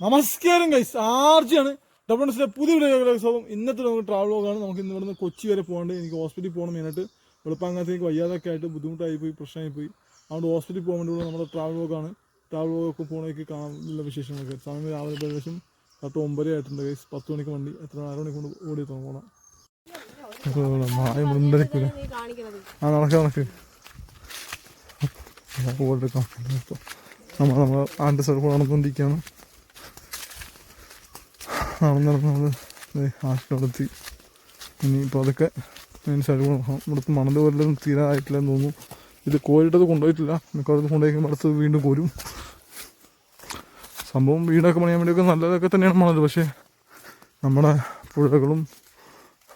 നമസ്കാരം guys ആർജിയാണ്. Double ഡബ്ല്യൂസിലെ പുതിയ video സ്വാഗതം. ഇന്നത്തെ നമുക്ക് ട്രാവൽ പോകാണ് നമുക്ക് ഇന്ന് ഇവിടുന്ന് കൊച്ചി വരെ പോകേണ്ടത് എനിക്ക് ഹോസ്പിറ്റലിൽ പോകണം മെയിനായിട്ട് വെളുപ്പാങ്ങാത്തേക്ക് വയ്യാതൊക്കെ ആയിട്ട് ബുദ്ധിമുട്ടായി പോയി പ്രശ്നമായി പോയി അതുകൊണ്ട് ഹോസ്പിറ്റലിൽ പോകാൻ വേണ്ടി നമ്മുടെ ട്രാവൽ പോകാണ് ട്രാവൽ പോകൊക്കെ പോകണേക്ക് കാണാനുള്ള വിശേഷങ്ങളൊക്കെ. സമയം രാവിലെ ഏകദേശം പത്ത് ഒമ്പത് ആയിട്ടുണ്ട് ഗൈസ് പത്ത് മണിക്ക് വണ്ടി എത്ര അര മണിക്ക് കൊണ്ട് ഓടി എത്തണം പോകണം ആ നടക്ക് നടക്ക്. നമ്മൾ നമ്മൾ ആന്റെ കൂടെ നടന്നുകൊണ്ടിരിക്കുകയാണ് നടന്ന് നടന്ന് നമ്മൾ ആശുപത്രി ഇനിയിപ്പോൾ അതൊക്കെ അതിന് ശരീരം ഇവിടുത്തെ മണൽ പോലും തീരായിട്ടില്ലെന്ന് തോന്നുന്നു. ഇത് കോരിട്ടത് കൊണ്ടുപോയിട്ടില്ല. മിക്കവാറും കൊണ്ടുപോയി അടുത്ത് വീണ്ടും കോരും. സംഭവം വീടൊക്കെ പണിയാൻ വേണ്ടിയൊക്കെ നല്ലതൊക്കെ തന്നെയാണ് മണൽ പക്ഷേ നമ്മുടെ പുഴകളും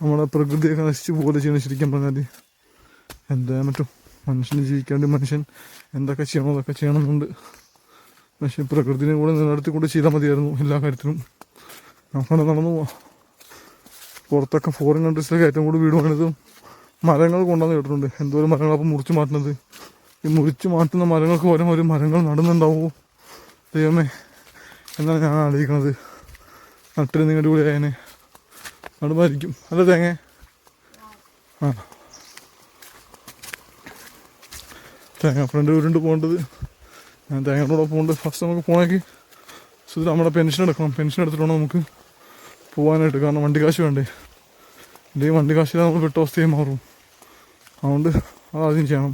നമ്മുടെ പ്രകൃതിയൊക്കെ നശിച്ചു പോലെ ചെയ്യണം ശരിക്കും പറഞ്ഞാൽ എന്താ മറ്റും? മനുഷ്യന് ജീവിക്കാണ്ട് മനുഷ്യൻ എന്തൊക്കെ ചെയ്യണോ അതൊക്കെ ചെയ്യണമെന്നുണ്ട്. പക്ഷേ പ്രകൃതിനെ കൂടെ നിലനിർത്തി കൂടെ ചെയ്താൽ മതിയായിരുന്നു എല്ലാ കാര്യത്തിലും നമുക്കവിടെ നടന്നു പോവാം. പുറത്തൊക്കെ ഫോറിൻ കൺട്രീസിലൊക്കെ ഏറ്റവും കൂടുതൽ വീട് പണിത് മരങ്ങൾ കൊണ്ടുവന്ന് കേട്ടിട്ടുണ്ട് എന്തോരം മരങ്ങൾ അപ്പം മുറിച്ച് മാറ്റുന്നത്. ഈ മുറിച്ച് മാറ്റുന്ന മരങ്ങൾക്ക് പകരം ഒരു മരങ്ങൾ നടുന്നുണ്ടാവുമോ ദൈവമേ എന്നാണ് ഞാൻ ആലോചിക്കുന്നത് നട്ടിന് നിങ്ങളുടെ കൂടി അതിനെ നടുമായിരിക്കും അല്ല തേങ്ങ. ആ. തേങ്ങ ഫ്രണ്ട് വീടുണ്ട് പോകേണ്ടത്. ഞാൻ തേങ്ങയുടെ പോകേണ്ടത് ഫസ്റ്റ് നമുക്ക് പോകണമെങ്കിൽ സുധി നമ്മുടെ പെൻഷൻ എടുക്കണം. പെൻഷൻ എടുത്തിട്ടുണ്ടോ നമുക്ക്. പോകാനായിട്ട് കാരണം വണ്ടി കാശ് വേണ്ടേ? ഇല്ലെങ്കിൽ വണ്ടി കാശിൽ നമ്മൾ പെട്ട അവസ്ഥയായി മാറും. അതുകൊണ്ട് അതാദ്യം ചെയ്യണം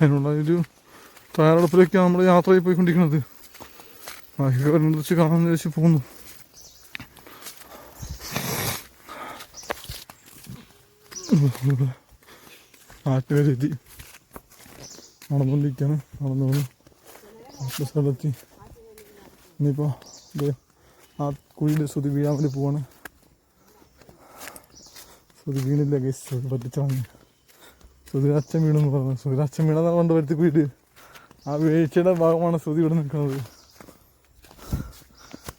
അതിനുള്ള ഒരു തയ്യാറെടുപ്പിലേക്കാണ് നമ്മൾ യാത്രയിൽ പോയിക്കൊണ്ടിരിക്കുന്നത്. ബാക്കിയൊക്കെ വെച്ച് കാണാമെന്ന് വെച്ച് പോകുന്നു. നാട്ടുകാരെത്തി. നടന്നുകൊണ്ടിരിക്കുകയാണ് നടന്നു അടുത്ത സ്ഥലത്തി ഇനിയിപ്പോൾ കുഴിയിൽ ശ്രുതി വീഴാൻ വേണ്ടി പോവാണ്. ശ്രുതി വീണില്ല ഗൈസ് പറ്റിച്ചാണ് ശ്രുതിരാച്ച വീണെന്ന് പറഞ്ഞു. ശ്രുതിരാച്ച വീണെന്നാണ് കൊണ്ട് വരുത്തി കുഴിയിൽ ആ വീഴ്ചയുടെ ഭാഗമാണ് ശ്രുതി ഇവിടെ നിൽക്കുന്നത്.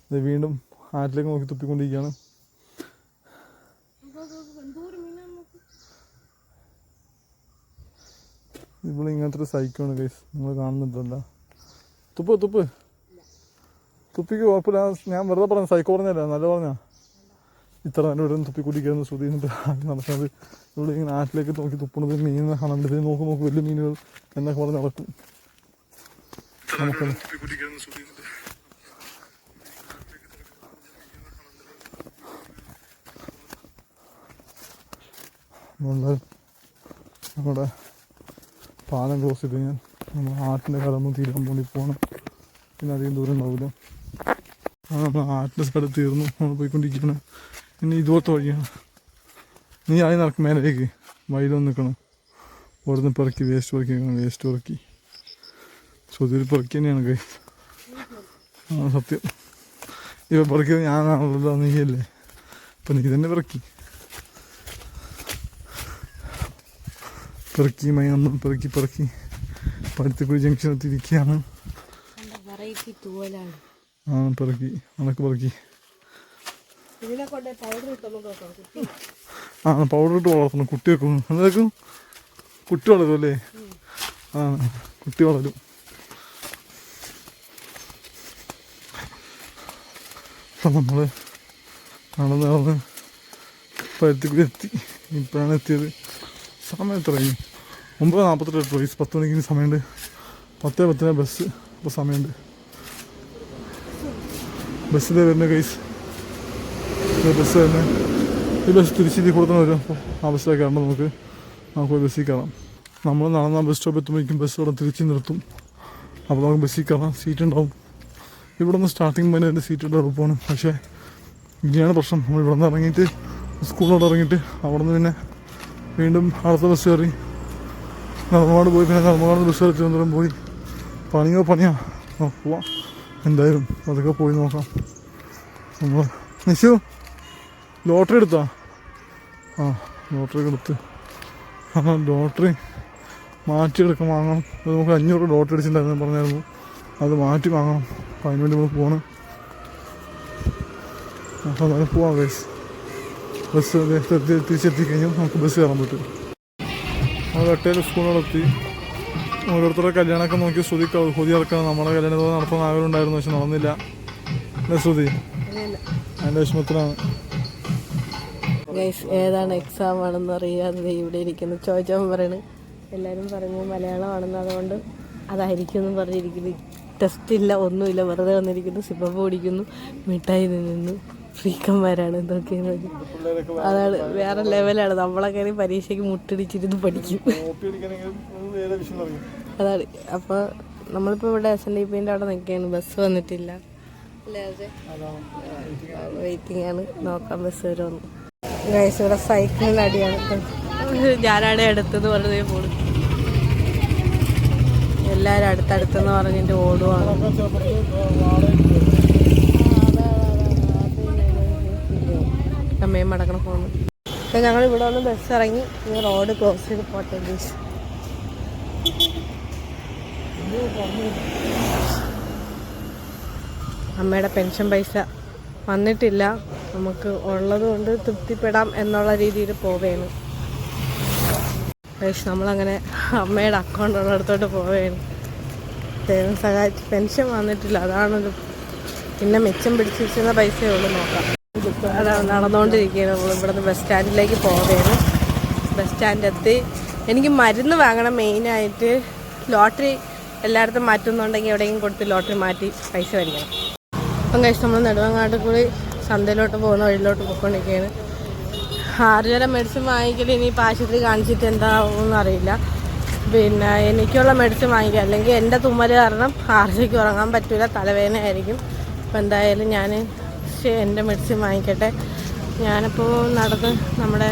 ഇത് വീണ്ടും ആറ്റിലേക്ക് നോക്കി തുപ്പിക്കൊണ്ടിരിക്കുകയാണ്. ഇവിടെ ഇങ്ങനത്തെ ഒരു സൈക്കോണ് ഗൈസ് നിങ്ങൾ കാണുന്നുണ്ടല്ല. തുപ്പ് തുപ്പ്. തുപ്പിക്ക് കുഴപ്പമില്ല. ഞാൻ വെറുതെ പറഞ്ഞു സൈക്കോ പറഞ്ഞല്ല നല്ല പറഞ്ഞാ. ഇത്ര നേരം ഇവിടെ തുപ്പി കുടിക്കായിരുന്നു ശ്രുതി നടക്കുന്നത് ഇവിടെ ഇങ്ങനെ ആറ്റിലേക്ക് നോക്കി തുപ്പണത് മീൻ കാണാൻ നോക്കി നോക്കി വലിയ മീനുകൾ എന്നൊക്കെ പറഞ്ഞ് നടക്കും. അതുകൊണ്ട് നമ്മുടെ പാലം ക്ലോസ് ചെയ്ത് കഴിഞ്ഞാൽ നമ്മൾ ആട്ടിന്റെ കടന്ന് തീരാൻ വേണ്ടി പോകണം പിന്നെ അധികം ദൂരം ഉണ്ടാവില്ല. നമ്മൾ ആറ്റിന്റെ സ്ഥലത്ത് തീർന്നു? നമ്മൾ പോയിക്കൊണ്ടിരിക്കണം. ഇനി ഇതുപോലത്തെ വഴിയാണ്. നീ ആയി നടക്കും മേലേക്ക്. വയലൊന്ന് നിൽക്കണം. ഓടുന്ന് പിറക്കി വേസ്റ്റ് പിറക്കി നിൽക്കണം വേസ്റ്റ് പിറക്കി. ശ്രുതിയിൽ പിറക്കി തന്നെയാണ് കൈ. ആ സത്യം. ഇപ്പം പിറക്കി ഞാനാണല്ലോ നീയല്ലേ അപ്പം നീ തന്നെ പിറക്കി. പിറക്കി മൈ മൈനൊന്നും പിറക്കി പിറക്കി. എത്തിയിരിക്കുകയാണ്. വെറൈറ്റി തൂവലാണ് ആ പെറുക്കി. അതൊക്കെ പെറുക്കി. ആ പൗഡർ ഇട്ട് വളർത്തണം. കുട്ടി വെക്കും. എന്താക്കും കുട്ടി വളരും അല്ലേ? ആ കുട്ടി വളരും. അപ്പം നമ്മൾ നടന്ന് നടന്ന് പരുത്തിക്കൂടി എത്തി. ഇപ്പോഴാണ് എത്തിയത്. സമയം എത്രയും ഒമ്പത് നാൽപ്പത്തെട്ട് വയസ്സ് പത്ത് മണിക്ക് സമയമുണ്ട്. പത്തേ പത്തിന് ബസ് ഇപ്പോൾ സമയമുണ്ട്. ബസ്സിൽ വരുന്നു കൈസ് ബസ് തന്നെ. ഈ ബസ് തിരിച്ചിരി കൊടുത്തന്നെ വരും. അപ്പോൾ ആ ബസ്സിലേക്ക് കയറണം നമുക്ക്. നമുക്ക് ബസ്സിൽ കയറാം. നമ്മൾ നടന്ന ബസ് സ്റ്റോപ്പ് എത്തുമ്പോഴേക്കും ബസ് ഇവിടെ തിരിച്ച് നിർത്തും. അപ്പോൾ നമുക്ക് ബസ്സിൽ കയറാം. സീറ്റ് ഉണ്ടാവും. ഇവിടെ നിന്ന് സ്റ്റാർട്ടിങ് പോയി എന്റെ സീറ്റ് എളുപ്പമാണ് പക്ഷേ ഇങ്ങനെയാണ് പ്രശ്നം. നമ്മൾ ഇവിടെ നിന്ന് ഇറങ്ങിയിട്ട് സ്കൂളിലോട്ട് ഇറങ്ങിയിട്ട് അവിടെ നിന്ന് പിന്നെ വീണ്ടും അടുത്ത ബസ് കയറി. നർമ്മകാട് പോയി. പിന്നെ നർമ്മകാട് ബസ് കയറി തിരുവനന്തപുരം പോയി. പണിയോ പണിയാ? പോവാം. എന്തായാലും അതൊക്കെ പോയി നോക്കാം. നമ്മൾ നിശു? ലോട്ടറി എടുത്താ? ആ ലോട്ടറി എടുത്ത്. ആ ലോട്ടറി മാറ്റി മാറ്റിയെടുക്കാൻ വാങ്ങണം. അത് നമുക്ക് അഞ്ഞൂറ് ലോട്ടറി അടിച്ചിട്ടുണ്ടായിരുന്നു പറഞ്ഞായിരുന്നു. അത് മാറ്റി വാങ്ങണം. അപ്പം അതിന് വേണ്ടി നമ്മൾ പോകണം അപ്പോൾ അതാണ് പോവാം ഗൈസ് ബസ് തിരിച്ചെത്തി കഴിഞ്ഞാൽ നമുക്ക് ബസ് കയറാൻ പറ്റും. നമ്മൾ വെട്ടയിൽ സ്കൂളിലെത്തി ഓരോരുത്തരുടെ കല്യാണമൊക്കെ നോക്കി ശ്രുതി കൊതി ഇറക്കണം നമ്മുടെ കല്യാണം നടത്തുന്ന ആഗ്രഹം ഉണ്ടായിരുന്നു പക്ഷെ നടന്നില്ല. എന്താ ശ്രുതി? അതിന്റെ വിഷമത്തിലാണ് ഏതാണ് എക്സാം ആണെന്ന് അറിയാതെ ഇവിടെ ഇരിക്കുന്നു. ചോദിച്ചവൻ പറയണ്. എല്ലാവരും പറഞ്ഞു മലയാളമാണെന്ന്. അതുകൊണ്ട് അതായിരിക്കും എന്ന് പറഞ്ഞിരിക്കുന്നു. ടെസ്റ്റ് ഇല്ല ഒന്നുമില്ല. വെറുതെ വന്നിരിക്കുന്നു. സിപ്പപ്പ് ഓടിക്കുന്നു. മിഠായി നിന്നു ഫ്രീക്കന്മാരാണ് ഇതൊക്കെയെന്ന് പറഞ്ഞു അതാണ് വേറെ ലെവലാണ് നമ്മളൊക്കെ പരീക്ഷയ്ക്ക് മുട്ടിടിച്ചിരുന്നു പഠിക്കും. അതാണ്. അപ്പോൾ നമ്മളിപ്പോൾ ഇവിടെ എസ് എൻ ഡി അവിടെ നിൽക്കുകയാണ്. ബസ് വന്നിട്ടില്ല. വെയിറ്റിംഗ് ആണ്. നോക്കാം ബസ് വരുമെന്ന് ഗൈസ് ഇവിടെ സൈക്കിളിന്റെ അടിയാണ് ഞാനാണ് അടുത്തെന്ന് പറഞ്ഞതേ പോണു എല്ലാവരും അടുത്തടുത്തെന്ന് പറഞ്ഞിട്ട് ഓടുവാണ്. അമ്മയും മടക്കണ ഫോണ് അപ്പം ഞങ്ങൾ ഇവിടെ വന്ന് ബസ് ഇറങ്ങി ഈ റോഡ് ക്രോസ് ചെയ്ത് പോട്ടെ അമ്മയുടെ പെൻഷൻ പൈസ വന്നിട്ടില്ല. നമുക്ക് ഉള്ളതുകൊണ്ട് തൃപ്തിപ്പെടാം എന്നുള്ള രീതിയിൽ പോവേണ്. പക്ഷെ നമ്മളങ്ങനെ അമ്മയുടെ അക്കൗണ്ട് ഉള്ളിടത്തോട്ട് പോവേണ്. ദൈവം സഹായിച്ച് പെൻഷൻ വന്നിട്ടില്ല. അതാണൊരു പിന്നെ മിച്ചം പിടിച്ച് വെച്ചിരുന്ന പൈസയേ ഉള്ളൂ നോക്കാം. അതാണ് നടന്നുകൊണ്ടിരിക്കുകയാണ് നമ്മൾ ഇവിടുന്ന് ബസ് സ്റ്റാൻഡിലേക്ക് പോവുകയാണ് ബസ് സ്റ്റാൻഡ് എത്തി എനിക്ക് മരുന്ന് വാങ്ങണം മെയിനായിട്ട് ലോട്ടറി എല്ലായിടത്തും മാറ്റുന്നുണ്ടെങ്കിൽ എവിടെയെങ്കിലും കൊടുത്ത് ലോട്ടറി മാറ്റി പൈസ മേടിക്കണം. അപ്പം കഴിച്ച് നമ്മൾ നെടുവങ്ങാട്ട് കൂടി ചന്തയിലോട്ട് പോകുന്ന വഴിയിലോട്ട് പോയിക്കൊണ്ടിരിക്കുകയാണ്. ആറുതരം മെഡിസിൻ വാങ്ങിക്കൽ ഇനിയിപ്പോൾ ആശുപത്രി കാണിച്ചിട്ട് എന്താവുമെന്ന് അറിയില്ല. പിന്നെ എനിക്കുള്ള മെഡിസിൻ വാങ്ങിക്കുക അല്ലെങ്കിൽ എന്റെ തുമ്മൽ കാരണം ആർജയ്ക്ക് ഉറങ്ങാൻ പറ്റില്ല തലവേദന ആയിരിക്കും. അപ്പം എന്തായാലും ഞാൻ എന്റെ മെഡിസിൻ വാങ്ങിക്കട്ടെ. ഞാനിപ്പോൾ നടന്ന് നമ്മുടെ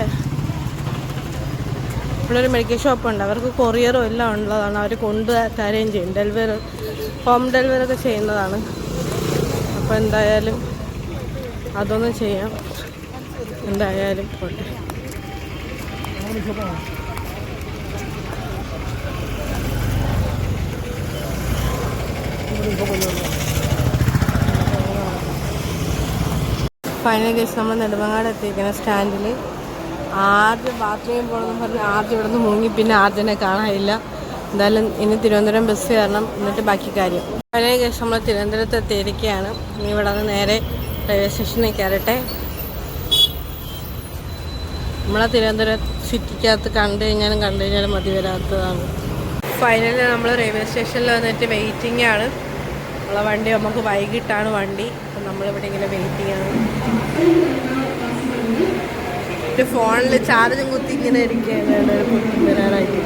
ഇവിടെ ഒരു മെഡിക്കൽ ഷോപ്പുണ്ട് അവർക്ക് കൊറിയറും എല്ലാം ഉള്ളതാണ്. അവർ കൊണ്ടുതരുകയും ചെയ്യും. ഡെലിവറി ഹോം ഡെലിവറി ഒക്കെ ചെയ്യുന്നതാണ്. അപ്പോൾ എന്തായാലും അതൊന്നും ചെയ്യാം. എന്തായാലും പോട്ടെ. ഫൈനൽ കേസ് നമ്മൾ നെടുമങ്ങാട് എത്തിയിരിക്കുന്ന സ്റ്റാൻഡിൽ ആദ്യം ബാത്റൂമിൽ പോകണമെന്ന് പറഞ്ഞ് ആദ്യം ഇവിടെ നിന്ന് മുങ്ങി പിന്നെ ആദ്യനെ കാണാനില്ല. എന്തായാലും ഇനി തിരുവനന്തപുരം ബസ് കയറണം. എന്നിട്ട് ബാക്കി കാര്യം. പഴയ കേസ് നമ്മൾ തിരുവനന്തപുരത്ത് എത്തിയിരിക്കുകയാണ് ഇനി ഇവിടെ നിന്ന് നേരെ റെയിൽവേ സ്റ്റേഷനിൽ കയറട്ടെ. നമ്മളെ തിരുവനന്തപുരം സിറ്റിക്കകത്ത് കണ്ടു കഴിഞ്ഞാലും കണ്ടു കഴിഞ്ഞാലും മതി വരാത്തതാണ്. ഫൈനലി നമ്മൾ റെയിൽവേ സ്റ്റേഷനിൽ വന്നിട്ട് വെയിറ്റിംഗ് ആണ്. നമ്മളെ വണ്ടി നമുക്ക് വൈകിട്ടാണ് വണ്ടി. അപ്പം നമ്മളിവിടെ ഇങ്ങനെ വെയിറ്റിംഗ് ആണ്. ഫോണിൽ ചാർജും കുത്തി ഇങ്ങനെ ഇരിക്കുകയാണ്. വരാനായിട്ട്.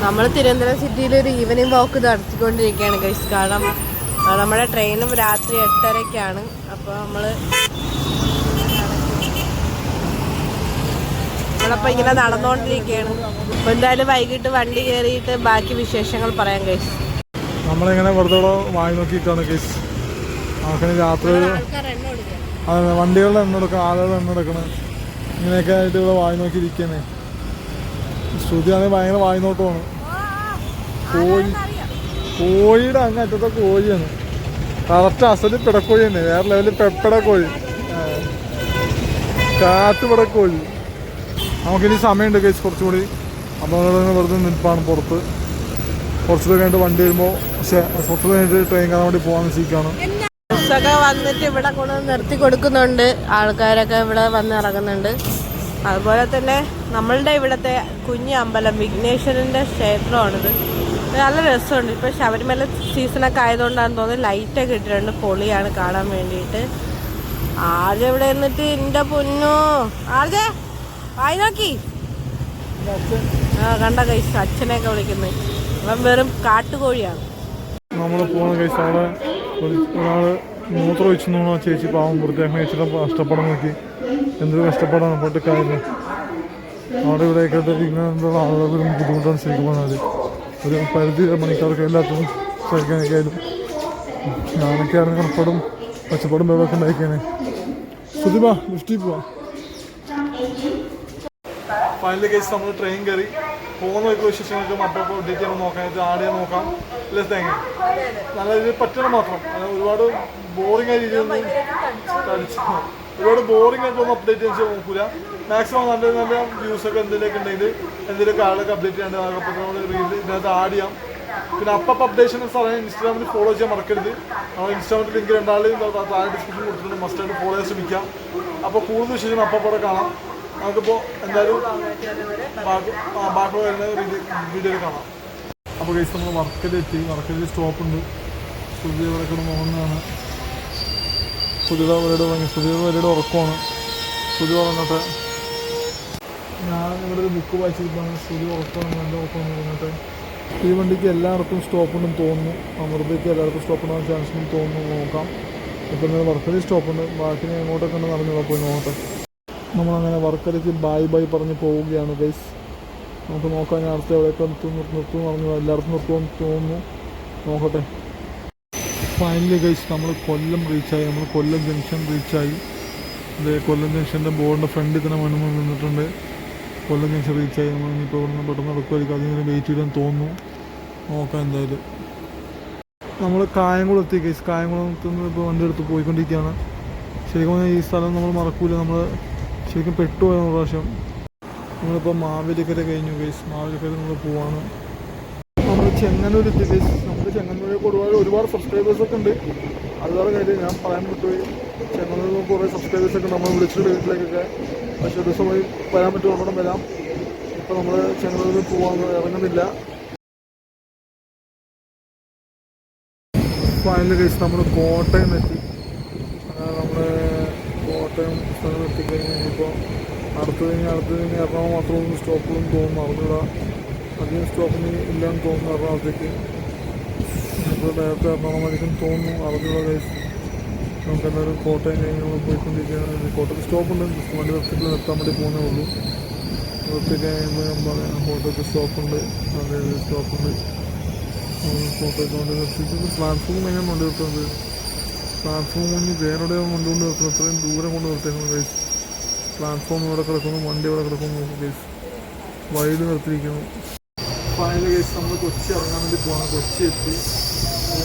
നമ്മൾ തിരുവനന്തപുരം സിറ്റിയിൽ ഒരു ഈവനിങ് വാക്ക് നടത്തിക്കൊണ്ടിരിക്കുകയാണ് ഗൈസ് കാരണം നമ്മുടെ ട്രെയിനും രാത്രി എട്ടരയ്ക്കാണ് അപ്പോൾ നമ്മൾ നമ്മളപ്പോൾ ഇങ്ങനെ നടന്നുകൊണ്ടിരിക്കുകയാണ് അപ്പോൾ എന്തായാലും വൈകിട്ട് വണ്ടി കയറിയിട്ട് ബാക്കി വിശേഷങ്ങൾ പറയാം ഗൈസ് നമ്മളിങ്ങനെ വെറുതെ വാങ്ങി നോക്കിയിട്ടാണ് ഗൈസ് അങ്ങനെ രാത്രി വണ്ടികളുടെ എണ്ണ എടുക്കണം ആളുകളുടെ എണ്ണ എടുക്കണം ഇങ്ങനെയൊക്കെ ആയിട്ട് ഇവിടെ വായി നോക്കിയിരിക്കുന്നേ ശ്രുതിയാണെങ്കിൽ ഭയങ്കര വായി നോട്ടമാണ് കോഴി കോഴിയുടെ അങ്ങ് അറ്റത്തെ കോഴിയാണ്. കറക്റ്റ് അസൽ പിടക്കോഴി തന്നെ. വേറെ ലെവലിൽ പെപ്പട കോഴി. ആ. കാറ്റ് നമുക്കിനി സമയമുണ്ട് കേസ് കുറച്ചും കൂടി അപകടങ്ങൾ വെറുതെ നിൽപ്പാണ് പുറത്ത്. കുറച്ചു കഴിഞ്ഞിട്ട് വണ്ടി വരുമ്പോൾ കുറച്ച് കഴിഞ്ഞിട്ട് ട്രെയിൻ കാണാൻ വേണ്ടി പോകാൻ നിശ്ചയിക്കുകയാണ് വന്നിട്ട് ഇവിടെ കൊണ്ടുവന്ന് നിർത്തി കൊടുക്കുന്നുണ്ട്. ആൾക്കാരൊക്കെ ഇവിടെ വന്ന് ഇറങ്ങുന്നുണ്ട്. അതുപോലെ തന്നെ നമ്മളുടെ ഇവിടുത്തെ കുഞ്ഞ് അമ്പലം വിഘ്നേശ്വരന്റെ ക്ഷേത്രമാണിത്. നല്ല രസമുണ്ട്. ഇപ്പോൾ ശബരിമല സീസണൊക്കെ ആയതുകൊണ്ടാണെന്ന് തോന്നുന്നത് ലൈറ്റൊക്കെ ഇട്ടിട്ടുണ്ട് പൊളിയാണ് കാണാൻ വേണ്ടിയിട്ട്. ആർജ ഇവിടെ നിന്നിട്ട് എന്റെ പൊന്നു. ആർജേ? വായി നോക്കി. ആ കണ്ട കൈസ് അച്ഛനെയൊക്കെ വിളിക്കുന്നത് അവൻ വെറും കാട്ടുകോഴിയാണ്. നമ്മൾ പോകുന്ന കേസ് അവിടെ ഒരാൾ മൂത്രം നോക്കണം ചേച്ചി പാവം വൃത്തിയാക്കാൻ ചേച്ചിയുടെ നഷ്ടപ്പെടാൻ നോക്കി. എന്തൊരു കഷ്ടപ്പാടാണ് പോയിട്ട് കാര്യമില്ല അവിടെ ഇവിടെയൊക്കെ ഇങ്ങനെയുള്ള ആളുകൾക്ക് ഒരു ബുദ്ധിമുട്ടാണ് ശരിക്കും പറഞ്ഞാൽ ഒരു പരിധി മണിക്കാർക്ക് എല്ലാത്തിനും സഹിക്കാനൊക്കെ ആയാലും ഞാനൊക്കെ ആണെങ്കിൽ പച്ചപ്പടും പച്ചപ്പാടും ബേബൊക്കെ ഉണ്ടാക്കിയാണ് സുധിബ ലിഫ്റ്റിൽ പോവാം. ഫൈനലി കേസ് നമ്മൾ ട്രെയിൻ കയറി പോകുന്ന വഴിക്ക് വിശേഷങ്ങൾക്ക് അപ്പോൾ അപ്ഡേറ്റ് ചെയ്യാൻ നോക്കാൻ ആടിയാൽ നോക്കാം. ഇല്ല തേങ്ങ നല്ല രീതിയിൽ പറ്റണം മാത്രം. അത് ഒരുപാട് ബോറിംഗ് ആയ രീതിയിൽ കളിച്ച് ഒരുപാട് ബോറിംഗ് ആയിട്ടൊന്നും അപ്ഡേറ്റ് ചെയ്യാൻ നോക്കൂല. മാക്സിമം നല്ല നല്ല വ്യൂസ് ഒക്കെ എന്തെങ്കിലുമൊക്കെ ഉണ്ടെങ്കിൽ എന്തെങ്കിലുമൊക്കെ ആളൊക്കെ അപ്ഡേറ്റ് ചെയ്യാണ്ട് അതൊക്കെ നമ്മൾ റീൽ ഇതിനകത്ത് ആഡ് ചെയ്യാം. പിന്നെ അപ്പം അപ്ഡേഷൻ പറഞ്ഞാൽ ഇൻസ്റ്റാഗ്രാമിൽ ഫോളോ ചെയ്യാൻ മറക്കരുത്. നമ്മൾ ഇൻസ്റ്റാഗ്രാമിൽ ലിങ്ക് രണ്ടാളും താഴെ ഡിസ്ക്രിപ്ഷൻ കൊടുത്തിട്ടുണ്ട്. മസ്റ്റായിട്ട് ഫോളോ ചെയ്യാൻ ശ്രമിക്കാം. അപ്പോൾ കൂടുതൽ വിശേഷം അപ്പം അവിടെ കാണാം. നമുക്കിപ്പോൾ എന്തായാലും ബാക്കി ആ, ബാക്കി വരുന്ന വീഡിയോയിൽ കാണാം. അപ്പോൾ കേസ് നമ്മൾ വർക്കലെത്തി വർക്കലിൽ സ്റ്റോപ്പുണ്ട് പുതിയ കിടക്കുന്ന മോഹനാണ് പുതിയ തുടങ്ങി പുതിയ അവരുടെ ഉറക്കമാണ് സുധി പറഞ്ഞിട്ട് ഞാൻ ഇവിടെ ഒരു ബുക്ക് വായിച്ചിരിക്കുകയാണ്. സുധി ഉറക്കമാണ് നല്ല ഉറക്കമാണ് പറഞ്ഞിട്ട് ഈ വണ്ടിക്ക് എല്ലായിടത്തും സ്റ്റോപ്പുണ്ടെന്ന് തോന്നുന്നു. അമൃതയ്ക്ക് സ്റ്റോപ്പ് സ്റ്റോപ്പുണ്ടാകാൻ ചാൻസ് ഉണ്ടെന്ന് തോന്നുന്നു. നോക്കാം. ഇപ്പം സ്റ്റോപ്പ് ഉണ്ട്. ബാക്കി ഞാൻ എങ്ങോട്ടൊക്കെ നടന്നു പോയി നോക്കട്ടെ. നമ്മളങ്ങനെ വർക്കലയ്ക്ക് ബായ് ബൈ പറഞ്ഞ് പോവുകയാണ് ഗൈസ് നമുക്ക് നോക്കാം ഞാൻ അടുത്ത് എവിടെയൊക്കെ നിർത്തും നിർത്തും പറഞ്ഞു എല്ലായിടത്തും നിർത്തുമെന്ന് തോന്നുന്നു. നോക്കട്ടെ. ഫൈനലി ഗൈസ് നമ്മൾ കൊല്ലം റീച്ചായി നമ്മൾ കൊല്ലം ജംഗ്ഷൻ റീച്ചായി ഇത് കൊല്ലം ജംഗ്ഷന്റെ ബോർഡിന്റെ ഫ്രണ്ടിൽ തന്നെ മണ്ണ് നിന്നിട്ടുണ്ട്. കൊല്ലം ജംഗ്ഷൻ റീച്ചായി നമ്മൾ ഇനിയിപ്പോൾ ഇവിടെ നിന്ന് പെട്ടെന്ന് നടക്കുമായിരിക്കും അതിങ്ങനെ വെയിറ്റ് ചെയ്താൽ തോന്നുന്നു. നോക്കാം എന്തായാലും. നമ്മൾ കായംകുളം എത്തി ഗൈസ് കായംകുളത്ത് നിന്ന് ഇപ്പോൾ വണ്ടി എടുത്ത് പോയിക്കൊണ്ടിരിക്കുകയാണ്. ശരിക്കും പറഞ്ഞാൽ ഈ സ്ഥലം നമ്മൾ മറക്കൂല. നമ്മൾ ശരിക്കും പെട്ടുപോയ പ്രാവശ്യം. നമ്മളിപ്പോൾ മാവേലിക്കര കഴിഞ്ഞു ഗൈസ് മാവേലിക്കര നമ്മൾ പോവാണ്. നമ്മൾ ചെങ്ങന്നൂർ എത്തി ഗൈസ് നമുക്ക് ചെങ്ങന്നൂർ ഒരുപാട് ഒരുപാട് സബ്സ്ക്രൈബേഴ്സ് ഒക്കെ ഉണ്ട്. അത് വേറെ കാര്യം ഞാൻ പറയാൻ വിട്ടുപോയി. ചെങ്ങന്നൂർ കുറേ സബ്സ്ക്രൈബേഴ്സ് ഒക്കെ നമ്മൾ വിളിച്ചിട്ട് വീട്ടിലേക്കൊക്കെ. പക്ഷേ ഒരു ദിവസം വരാൻ പറ്റുമോ? അവിടെ വരാം. ഇപ്പോൾ നമ്മൾ ചെങ്ങന്നൂരിൽ പോകാൻ ഇറങ്ങുന്നില്ല. ഫൈനൽ കേസ് നമ്മൾ കോട്ടയം എത്തി. നമ്മൾ കോട്ടയം സ്ഥലം എത്തിക്കഴിഞ്ഞാൽ ഇപ്പോൾ അടുത്ത് കഴിഞ്ഞ് അടുത്ത് കഴിഞ്ഞ് എറണാകുളം മാത്രമൊന്നും സ്റ്റോപ്പൊന്നും തോന്നുന്നു. അറിഞ്ഞൂടാ. അധികം സ്റ്റോപ്പിന് ഇല്ലാന്ന് തോന്നുന്നു എറണാകുളത്തേക്ക്. ഇപ്പോൾ നേരത്തെ പണമായിരിക്കും തോന്നുന്നു. അറിഞ്ഞുള്ള കേസ് നമുക്ക് എല്ലാവരും കോട്ടയം കഴിഞ്ഞുള്ള പോയിക്കൊണ്ടിരിക്കുകയാണ്. കോട്ടയത്ത് സ്റ്റോപ്പുണ്ട് ജസ്റ്റ് വണ്ടി നിർത്തിട്ട് നിർത്താൻ വേണ്ടി പോകുന്നേ ഉള്ളൂ. നിർത്തി കഴിയുമ്പോൾ പറയാം കോട്ടയത്ത് സ്റ്റോപ്പുണ്ട് അതായത് സ്റ്റോപ്പുണ്ട് കോട്ടയത്ത് വണ്ടി നിർത്തിയിട്ട് പ്ലാറ്റ്ഫോം എങ്ങനെ വണ്ടി നിർത്തുന്നത്. പ്ലാറ്റ്ഫോം മുന്നിൽ വേറെ കൊണ്ടുകൊണ്ട് നിർത്തുന്നത്? അത്രയും ദൂരം കൊണ്ട് നിർത്തിയിരിക്കുന്നു കേസ് പ്ലാറ്റ്ഫോം ഇവിടെ കിടക്കുന്നു വണ്ടി ഇവിടെ കിടക്കുന്നു കേസ് വൈഡ് നിർത്തിയിരിക്കുന്നു. ഫൈനൽ കേസ് നമ്മൾ കൊച്ചി ഇറങ്ങാൻ വേണ്ടി പോകണം കൊച്ചി എത്തി.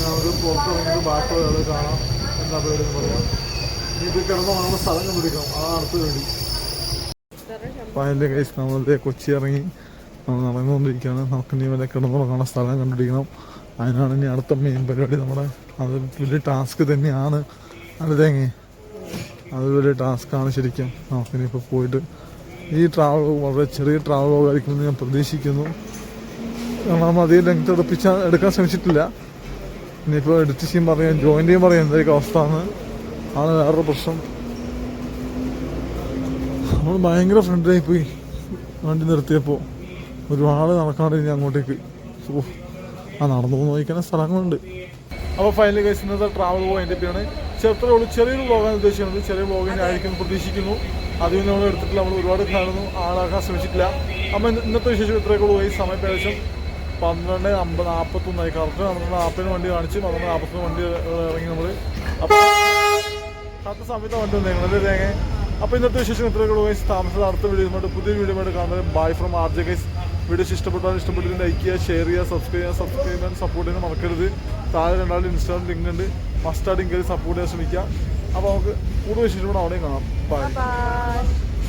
നമുക്ക് പുറത്തിറങ്ങിയിട്ട് ബാക്കോ അത് കാണാം എന്താ പേര് എന്ന് പറയാം. ഇനിയിപ്പോൾ കിടന്ന് നമ്മൾ സ്ഥലം കണ്ടുപിടിക്കണം. ആ അടുത്ത് വേണ്ടി കേസ് നമ്മൾ കൊച്ചി ഇറങ്ങി നമ്മൾ നടന്നുകൊണ്ടിരിക്കുകയാണ്. നമുക്ക് ഇനി വരെ കിടന്നുറങ്ങാനുള്ള സ്ഥലം കണ്ടുപിടിക്കണം. അതിനാണ് ഇനി അടുത്ത മെയിൻ പരിപാടി നമ്മുടെ. അത് വലിയ ടാസ്ക് തന്നെയാണ്. അടുത്തേങ്ങി തേങ്ങ അത് വലിയ ടാസ്ക്കാണ് ശരിക്കും. നമുക്കിനിപ്പോൾ പോയിട്ട് ഈ ട്രാവൽ വളരെ ചെറിയ ട്രാവൽ ആയിരിക്കുമെന്ന് ഞാൻ പ്രതീക്ഷിക്കുന്നു. കാരണം അധികം ലെങ്ത് എടുപ്പിച്ച എടുക്കാൻ ശ്രമിച്ചിട്ടില്ല. ഇനിയിപ്പോൾ എഡിറ്റ് ചെയ്യും പറയാം ജോയിൻ ചെയ്യും പറയാം എന്തായിരിക്കും അവസ്ഥ ആണ് ആണ് വേറൊരു പ്രശ്നം. നമ്മൾ ഭയങ്കര ഫ്രണ്ട്ലായി പോയി വണ്ടി നിർത്തിയപ്പോൾ ഒരുപാട് നടക്കാണ്ട് ഇനി അങ്ങോട്ടേക്ക്. ആ നടന്നു പോകുന്ന നോക്കുന്ന സ്ഥലങ്ങളുണ്ട്. അപ്പോൾ ഫൈനലി കഴിച്ച് ഇന്നത്തെ ട്രാവൽ പോയിന്റെ ആണ് ചെറുത്ര ഉള്ളൂ. ചെറിയൊരു വ്ളോഗാണ് ഉദ്ദേശിക്കുന്നത്. ചെറിയ ബ്ലോഗിന്റെ ആയിരിക്കും പ്രതീക്ഷിക്കുന്നു. അതിൽ നമ്മൾ എടുത്തിട്ടില്ല. നമ്മൾ ഒരുപാട് കാണുന്നു. ആളാക്കാൻ ശ്രമിച്ചിട്ടില്ല. അപ്പം ഇന്നത്തെ വിശേഷം ഇത്രയൊക്കെ ഈ സമയം ഏകദേശം പന്ത്രണ്ട് അമ്പത് നാൽപ്പത്തൊന്നായി കറക്റ്റ് പന്ത്രണ്ട് നാൽപ്പതിന് വണ്ടി കാണിച്ച് പന്ത്രണ്ട് നാൽപ്പത്തൊന്ന് വണ്ടി ഇറങ്ങി നമ്മൾ കറക്റ്റ് സമയത്ത് വണ്ടി വന്നേക്കുന്നത് തേങ്ങ? അപ്പോൾ ഇന്നത്തെ വിശേഷം ഇത്രയൊക്കെ ഗൈസ് താമസം അടുത്ത വീഡിയോ പുതിയ വീഡിയോ ആയിട്ട് കാണുന്നത് by from R J guys videos ഇഷ്ടപ്പെട്ടാൽ ഇഷ്ടപ്പെട്ടിട്ട് ലൈക്ക് ചെയ്യുക ഷെയർ ചെയ്യുക സബ്സ്ക്രൈബ് ചെയ്യുക സബ്സ്ക്രൈബ് ചെയ്യാൻ സപ്പോർട്ട് ചെയ്യാൻ മറക്കരുത്. താഴെ രണ്ടാളും ഇൻസ്റ്റാഗ്രാം ലിങ്ക് ഉണ്ട്. മസ്റ്റായിട്ട് ഇങ്ങനെ സപ്പോർട്ട് ചെയ്യാൻ ശ്രമിക്കുക. അപ്പോൾ നമുക്ക് കൂടുതൽ വിശേഷം അവിടെയും കാണാം. ബൈ